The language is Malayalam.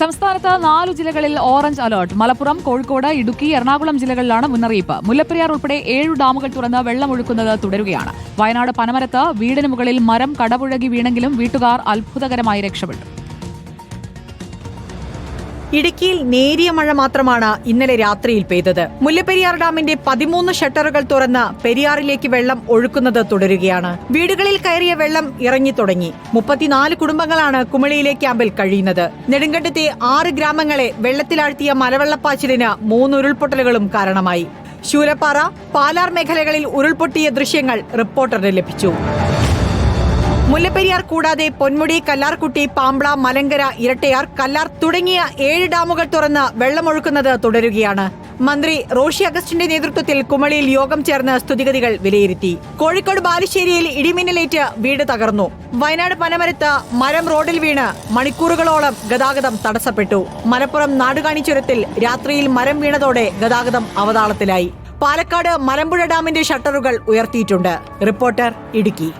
സംസ്ഥാനത്ത് നാലു ജില്ലകളിൽ ഓറഞ്ച് അലർട്ട്. മലപ്പുറം കോഴിക്കോട് ഇടുക്കി എറണാകുളം ജില്ലകളിലാണ് മുന്നറിയിപ്പ്. മുല്ലപ്പെരിയാർ ഉൾപ്പെടെ ഏഴ് ഡാമുകൾ തുറന്ന് വെള്ളമൊഴുക്കുന്നത് തുടരുകയാണ്. വയനാട് പനമരത്ത് വീടിന് മുകളിൽ മരം കടപുഴകി വീണെങ്കിലും വീട്ടുകാർ അത്ഭുതകരമായി രക്ഷപ്പെട്ടു. ഇടുക്കിയിൽ നേരിയ മഴ മാത്രമാണ് ഇന്നലെ രാത്രിയിൽ പെയ്തത്. മുല്ലപ്പെരിയാർ ഡാമിന്റെ പതിമൂന്ന് ഷട്ടറുകൾ തുറന്ന് പെരിയാറിലേക്ക് വെള്ളം ഒഴുക്കുന്നത് തുടരുകയാണ്. വീടുകളിൽ കയറിയ വെള്ളം ഇറങ്ങി തുടങ്ങി. മുപ്പത്തിനാല് കുടുംബങ്ങളാണ് കുമളിയിലെ ക്യാമ്പിൽ കഴിയുന്നത്. നെടുങ്കണ്ടത്തെ ആറ് ഗ്രാമങ്ങളെ വെള്ളത്തിലാഴ്ത്തിയ മലവെള്ളപ്പാച്ചിലിന് മൂന്ന് ഉരുൾപൊട്ടലുകളും കാരണമായി. ശൂലപ്പാറ പാലാർ മേഖലകളിൽ ഉരുൾപൊട്ടിയ ദൃശ്യങ്ങൾ റിപ്പോർട്ടറിന് ലഭിച്ചു. മുല്ലപ്പെരിയാർ കൂടാതെ പൊന്മുടി കല്ലാർകുട്ടി പാമ്പ്ള മലങ്കര ഇരട്ടയാർ കല്ലാർ തുടങ്ങിയ ഏഴ് ഡാമുകൾ തുറന്ന് വെള്ളമൊഴുക്കുന്നത് തുടരുകയാണ്. മന്ത്രി റോഷി അഗസ്റ്റിന്റെ നേതൃത്വത്തിൽ കുമളിയിൽ യോഗം ചേർന്ന് സ്ഥിതിഗതികൾ വിലയിരുത്തി. കോഴിക്കോട് ബാലുശ്ശേരിയിൽ ഇടിമിന്നലേറ്റ് വീട് തകർന്നു. വയനാട് പനമരത്ത് മരം റോഡിൽ വീണ് മണിക്കൂറുകളോളം ഗതാഗതം തടസ്സപ്പെട്ടു. മലപ്പുറം നാടുകാണി ചുരത്തിൽ രാത്രിയിൽ മരം വീണതോടെ ഗതാഗതം അവതാളത്തിലായി. പാലക്കാട് മലമ്പുഴ ഡാമിന്റെ ഷട്ടറുകൾ ഉയർത്തിയിട്ടുണ്ട്. റിപ്പോർട്ടർ ഇടുക്കി.